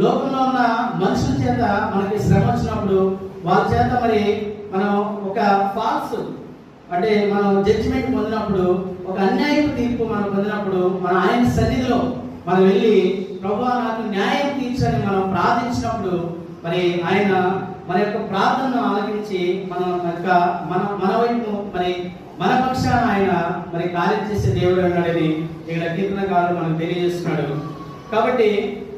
లోకంలో ఉన్న మనుషుల చేత మనకి శ్రమ వచ్చినప్పుడు వాళ్ళ చేత మరి మనం ఒక ఫాల్స్ అంటే మనం జడ్జిమెంట్ పొందినప్పుడు ఒక అన్యాయం తీర్పు మనం పొందినప్పుడు మన ఆయన సన్నిధిలో మనం వెళ్ళి ప్రభు నాకు న్యాయం తీర్చని మనం ప్రార్థించినప్పుడు మరి ఆయన మన యొక్క ప్రార్థనను ఆలకించి మన యొక్క మన మన వైపు మరి మన పక్షాన ఆయన మరి కార్యం చేసే దేవుడు అన్నాడని ఇక్కడ కీర్తనకారుడు మనకు తెలియజేస్తున్నాడు. కాబట్టి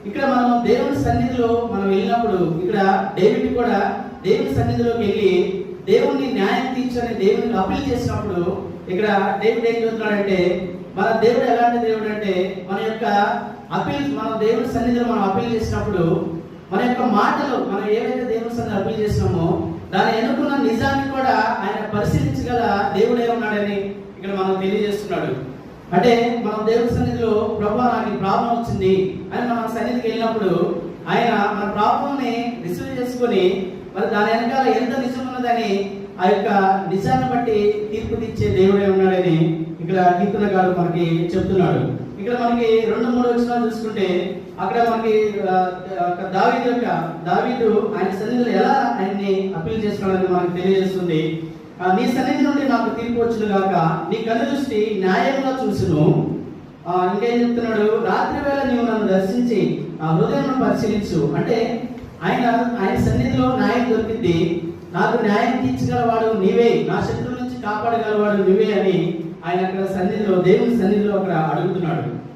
ఇక్కడ మనం దేవుని సన్నిధిలో మనం వెళ్ళినప్పుడు ఇక్కడ డేవిడ్ కూడా దేవుని సన్నిధిలోకి వెళ్ళి దేవుణ్ణి న్యాయం తీర్చని దేవుని అప్పీల్ చేసినప్పుడు ఇక్కడ డేవిడ్ ఏం చెబుతున్నాడంటే మన దేవుడు ఎలాంటి దేవుడు అంటే మన యొక్క అప్పీల్ మన దేవుని సన్నిధిలో మనం అప్పీల్ చేసినప్పుడు మన యొక్క మాటలు మనం ఏవైతే దేవుని సన్నిధి అప్పీల్ చేసినామో దాన్ని ఎన్నుకున్న నిజాన్ని కూడా ఆయన పరిశీలించగల దేవుడే ఉన్నాడని ఇక్కడ మనం తెలియజేస్తున్నాడు. అంటే మనం దేవుని సన్నిధిలో ప్రభు నాకు ప్రాబ్లం వచ్చింది అని మనం సన్నిధికి వెళ్ళినప్పుడు ఆయన మన ప్రాబ్లంని రిసీవ్ చేసుకొని మరి దాని వెనకాల ఎంత నిజం ఉన్నదని ఆ యొక్క నిజాన్ని బట్టి తీర్పు తీర్చే దేవుడే ఉన్నాడని ఇక్కడ కీర్తనగాడు మనకి చెప్తున్నాడు. ఇక్కడ మనకి రెండు మూడు వచ్చినా చూసుకుంటే అక్కడ మనకి దావీదు యొక్క దావీదు ఆయన సన్నిధిలో ఎలా ఆయన్ని అప్పీల్ చేస్తున్నాడని మనకి తెలియజేస్తుంది. నీ సన్నిధి నుండి నాకు తీర్పు వచ్చిన గాక నీ కన్ను దృష్టి న్యాయంగా చూసును. ఇంకేం చెప్తున్నాడు? రాత్రి వేళ నీవు నన్ను దర్శించి ఆ హృదయం పరిశీలించు. అంటే ఆయన ఆయన సన్నిధిలో న్యాయం దొరికింది నాకు న్యాయం తీర్చగలవాడు నీవే. నా శత్రువు నుంచి కాపాడగలవాడు నువ్వే అని ఆయన అక్కడ సన్నిధిలో దేవుని సన్నిధిలో అక్కడ అడుగుతున్నాడు.